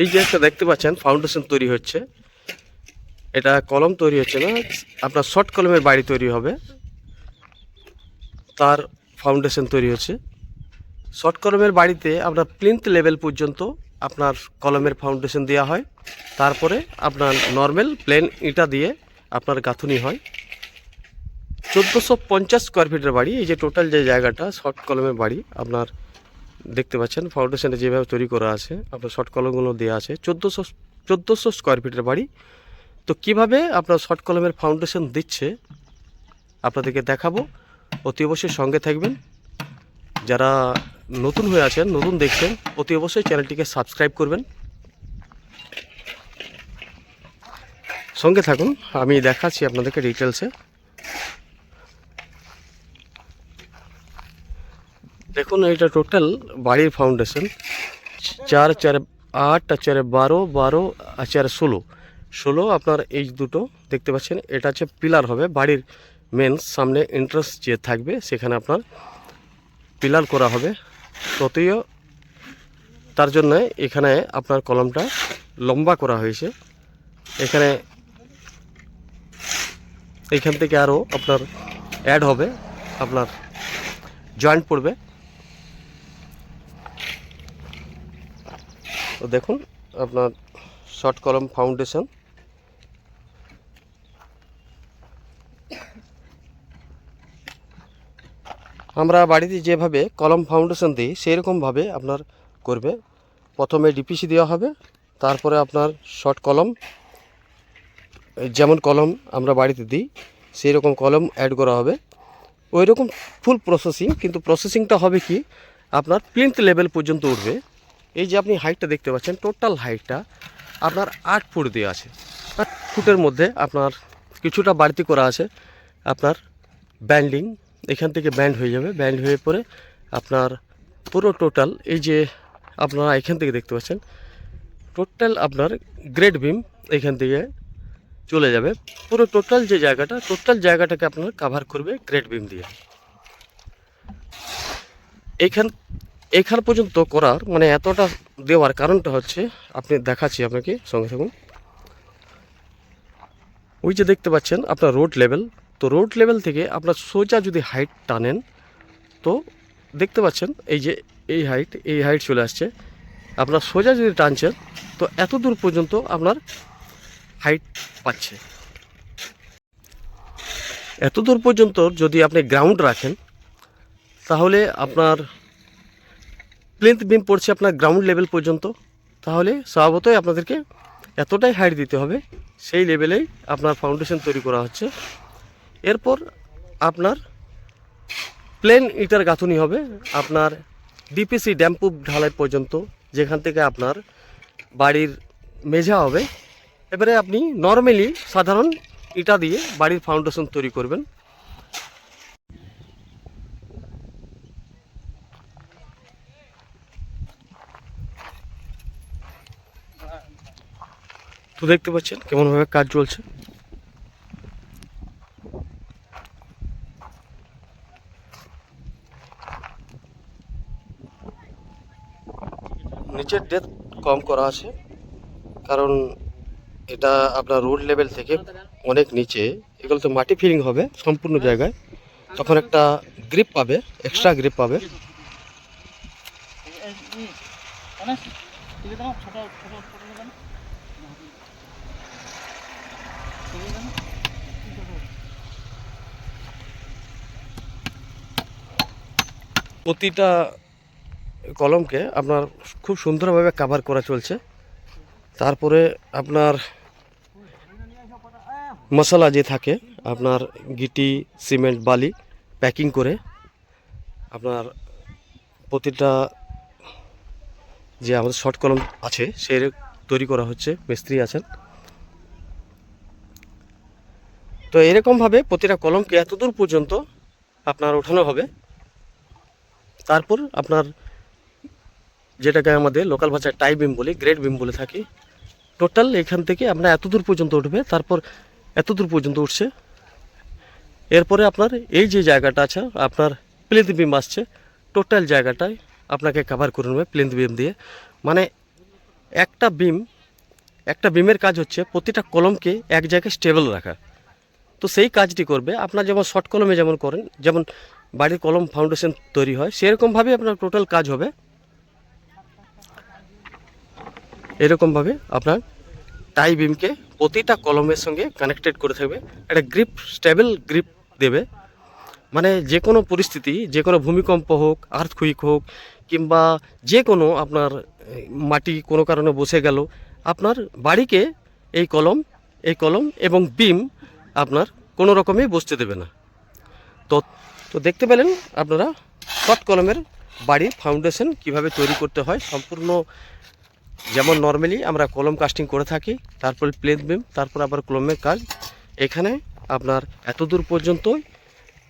এই যে একটা দেখতে পাচ্ছেন ফাউন্ডেশন তৈরি হচ্ছে। এটা কলম তৈরি হচ্ছে না, আপনার শর্ট কলমের বাড়ি তৈরি হবে। তার ফাউন্ডেশন তৈরি হচ্ছে। শর্ট কলমের বাড়িতে আপনার প্লিন্থ লেভেল পর্যন্ত আপনার কলমের ফাউন্ডেশন দেওয়া হয়। তারপরে আপনার নর্মাল প্লেন ইটা দিয়ে আপনার গাঁথুনি হয়। চোদ্দোশো পঞ্চাশ স্কোয়ার ফিটের বাড়ি, এই যে টোটাল যে জায়গাটা শর্ট কলমের বাড়ি, আপনার দেখতে পাচ্ছেন ফাউন্ডেশনটা যেভাবে তৈরি করা আছে, আপনার শর্ট কলমগুলো দেওয়া আছে, চোদ্দোশো চোদ্দোশো স্কোয়ার ফিটের বাড়ি। তো কীভাবে আপনার শর্ট কলমের ফাউন্ডেশন দিচ্ছে, আপনাদেরকে দেখাবো। অতি অবশ্যই সঙ্গে থাকবেন। যারা নতুন হয়ে আছেন, নতুন দেখছেন, অতি অবশ্যই চ্যানেলটিকে সাবস্ক্রাইব করবেন। সঙ্গে থাকুন, আমি দেখাচ্ছি আপনাদেরকে ডিটেলসে দেখুন এটা টোটাল বাড়ির ফাউন্ডেশন চার চার আট, আর চারে বারো বারো, আর চারে ষোলো। ষোলো আপনার এই দুটো দেখতে পাচ্ছেন, এটা হচ্ছে পিলার হবে বাড়ির মেন সামনে এন্ট্রান্স যে থাকবে সেখানে আপনার পিলার করা হবে। ততইও তার জন্য এখানে আপনার কলমটা লম্বা করা হয়েছে। এখানে এখান থেকে আরও আপনার অ্যাড হবে, আপনার জয়েন্ট পড়বে। তো দেখুন, আপনার শর্ট কলম ফাউন্ডেশন আমরা বাড়িতে যেভাবে কলম ফাউন্ডেশন দিই সেই রকমভাবে আপনার করবে। প্রথমে ডিপিসি দেওয়া হবে, তারপরে আপনার শর্ট কলম যেমন কলম আমরা বাড়িতে দিই সেই রকম কলম অ্যাড করা হবে। ওই রকম ফুল প্রসেসিং কিন্তু প্রসেসিংটা হবে কি, আপনার প্লিন্থ লেভেল পর্যন্ত উঠবে। এই যে আপনি হাইটটা দেখতে পাচ্ছেন টোটাল হাইটটা আপনার আট ফুট দিয়ে আছে। আট ফুটের মধ্যে আপনার কিছুটা বাড়তি করা আছে। আপনার ব্যান্ডিং এখান থেকে ব্যান্ড হয়ে যাবে। ব্যান্ড হয়ে পরে আপনার পুরো টোটাল এই যে আপনারা এখান থেকে দেখতে পাচ্ছেন টোটাল আপনার গ্রেড বিম এখান থেকে চলে যাবে। পুরো টোটাল যে জায়গাটা টোটাল জায়গাটাকে আপনার কাভার করবে গ্রেড বিম দিয়ে। এইখান এখান পর্যন্ত করার মানে এতটা দেওয়ার কারণটা হচ্ছে, আপনি দেখাচ্ছি আপনাকে, সঙ্গে থাকুন। ওই যে দেখতে পাচ্ছেন আপনার রোড লেভেল তো রোড লেভেল থেকে আপনার সোজা যদি হাইট টানেন, তো দেখতে পাচ্ছেন এই যে এই হাইট এই হাইট চলে আসছে। আপনার সোজা যদি টানছেন, তো এত দূর পর্যন্ত আপনার হাইট পাচ্ছে। এত দূর পর্যন্ত যদি আপনি গ্রাউন্ড রাখেন, তাহলে আপনার প্লেন্থ বিম পড়ছে আপনার গ্রাউন্ড লেভেল পর্যন্ত। তাহলে স্বভাবতই আপনাদেরকে এতটাই হাইট দিতে হবে, সেই লেভেলেই আপনার ফাউন্ডেশন তৈরি করা হচ্ছে। এরপর আপনার প্লেন ইটার গাঁথুনি হবে, আপনার ডিপিসি ড্যাম্পুপ ঢালাই পর্যন্ত, যেখান থেকে আপনার বাড়ির মেঝা হবে। এবারে আপনি নর্মালি সাধারণ ইটা দিয়ে বাড়ির ফাউন্ডেশন তৈরি করবেন। তো দেখতে পাচ্ছেন কেমনভাবে কাজ চলছে নিচের ডেথ কম করা আছে কারণ এটা আপনার রোড লেভেল থেকে অনেক নিচে এগুলো তো মাটি ফিলিং হবে সম্পূর্ণ জায়গায় তখন একটা গ্রিপ পাবে এক্সট্রা গ্রিপ পাবে ছোট প্রতিটা কলমকে আপনার খুব সুন্দরভাবে কাভার করা চলছে। তারপরে আপনার মশলা যে থাকে, আপনার গিটি, সিমেন্ট, বালি প্যাকিং করে আপনার প্রতিটা যে আমাদের শর্ট কলম আছে, সে তৈরি করা হচ্ছে, মিস্ত্রি আছেন। তো এরকমভাবে প্রতিটা কলমকে এতদূর পর্যন্ত আপনার ওঠানো হবে। তারপর আপনার যেটাকে আমাদের লোকাল ভাষায় টাই বিম বলি গ্রেট বিম বলে থাকি। টোটাল এখান থেকে আপনার এত দূর পর্যন্ত উঠবে, তারপর এত দূর পর্যন্ত উঠছে। এরপরে আপনার এই যে জায়গাটা আছে, আপনার প্লেন্থ বিম আসছে টোটাল জায়গাটায় আপনাকে কাভার করে নেবে প্লেন্থ বিম দিয়ে। মানে একটা বিম একটা বিমের কাজ হচ্ছে প্রতিটা কলমকে এক জায়গায় স্টেবল রাখা। তো সেই কাজটি করবে, আপনার যেমন শর্ট কলমে যেমন করেন, যেমন বাড়ির কলম ফাউন্ডেশন তৈরি হয়। সেরকমভাবে আপনার টোটাল কাজ হবে। এরকমভাবে আপনার টাই বিমকে প্রতিটা কলমের সঙ্গে কানেক্টেড করে থাকবে। একটা গ্রিপ স্টেবল গ্রিপ দেবে। মানে যে কোনো পরিস্থিতি যে কোনো ভূমিকম্প হোক আর্থকুইক হোক, কিংবা যে কোনো আপনার, মাটি কোনো কারণে বসে গেল, আপনার বাড়িকে এই কলম এই কলম এবং বিম আপনার কোনো রকমেই বসতে দেবে না। তো তো দেখতে পেলেন আপনারা শর্ট কলমের বাড়ির ফাউন্ডেশন কীভাবে তৈরি করতে হয়, সম্পূর্ণ যেমন নর্মালি আমরা কলম কাস্টিং করে থাকি, তারপর প্লেন বিম তারপর আবার কলমের কাজ। এখানে আপনার এত দূর পর্যন্তই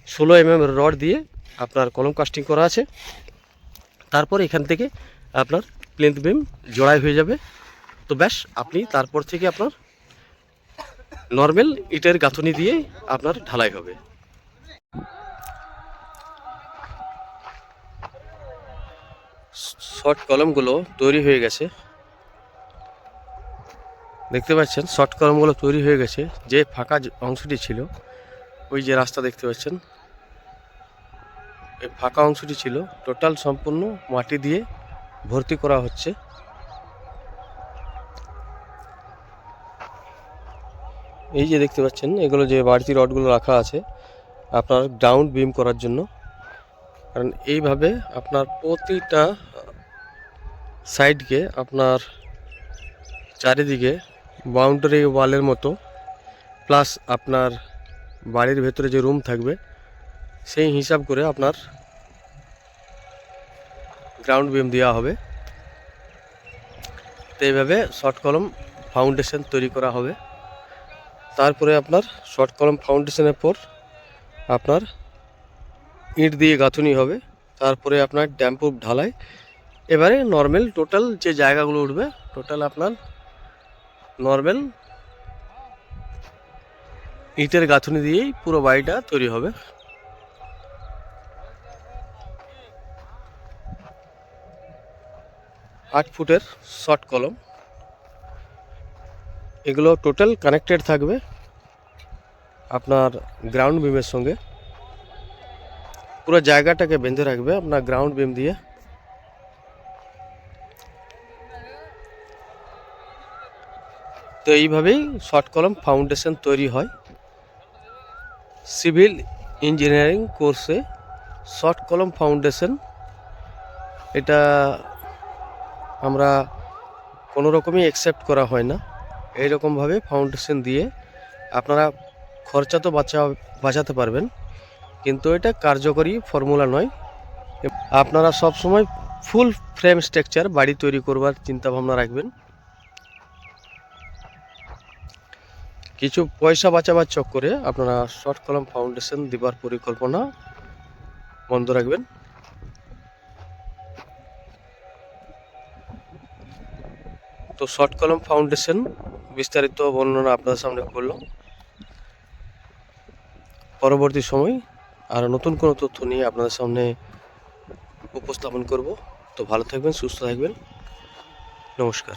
ষোলো এম এর রড দিয়ে আপনার কলম কাস্টিং করা আছে। তারপর এখান থেকে আপনার প্লেন্থ বিম জোড়াই হয়ে যাবে। তো ব্যাস, আপনি তারপর থেকে আপনার নর্মাল ইটের গাঁথনি দিয়ে আপনার ঢালাই হবে। শর্ট কলমগুলো তৈরি হয়ে গেছে। দেখতে পাচ্ছেন শর্ট কলমগুলো তৈরি হয়ে গেছে। যে ফাঁকা অংশটি ছিল, ওই যে রাস্তা দেখতে পাচ্ছেন, এই ফাঁকা অংশটি ছিল। টোটাল সম্পূর্ণ মাটি দিয়ে ভর্তি করা হচ্ছে। এই যে দেখতে পাচ্ছেন, এগুলো যে বাড়তি রডগুলো রাখা আছে, আপনার গ্রাউন্ড বিম করার জন্য। কারণ এইভাবে আপনার প্রতিটা সাইডকে আপনার চারিদিকে বাউন্ডারি ওয়ালের মতো প্লাস আপনার বাড়ির ভেতরে যে রুম থাকবে, সেই হিসাব করে আপনার গ্রাউন্ড বিম দেওয়া হবে। তো এইভাবে শর্ট কলম ফাউন্ডেশন তৈরি করা হবে। তারপরে আপনার শর্ট কলম ফাউন্ডেশনের পর আপনার ইট দিয়ে গাঁথুনি হবে, তারপরে আপনার ড্যাম্পুর ঢালাই। এবারে নর্মাল, টোটাল যে জায়গাগুলো উঠবে, টোটাল আপনার নর্মাল ইটের গাঁথুনি দিয়েই পুরো বাড়িটা তৈরি হবে। আট ফুটের শর্ট কলম। এগুলো টোটাল কানেক্টেড থাকবে আপনার গ্রাউন্ড বিমের সঙ্গে। পুরো জায়গাটাকে বেঁধে রাখবে আপনার গ্রাউন্ড বিম দিয়ে। তো এইভাবেই শর্ট কলম ফাউন্ডেশন তৈরি হয়। সিভিল ইঞ্জিনিয়ারিং কোর্সে শর্ট কলম ফাউন্ডেশন এটা আমরা কোনো রকমই অ্যাকসেপ্ট করা হয় না। এইরকমভাবে ফাউন্ডেশন দিয়ে আপনারা খরচা তো বাঁচা বাঁচাতে পারবেন। কিন্তু এটা কার্যকরী ফর্মুলা নয়। আপনারা সব সময় ফুল ফ্রেম স্ট্রাকচার বাড়ি তৈরি করবার চিন্তা ভাবনা রাখবেন। কিছু পয়সা বাঁচাবার চক্করে আপনারা শর্ট কলম ফাউন্ডেশন দিবার পরিকল্পনা বন্ধ রাখবেন। তো শর্ট কলম ফাউন্ডেশন বিস্তারিত বর্ণনা আপনাদের সামনে করলাম। পরবর্তী সময় আর নতুন কোনো তথ্য নিয়ে আপনাদের সামনে উপস্থাপন করব। তো ভালো থাকবেন, সুস্থ থাকবেন। নমস্কার।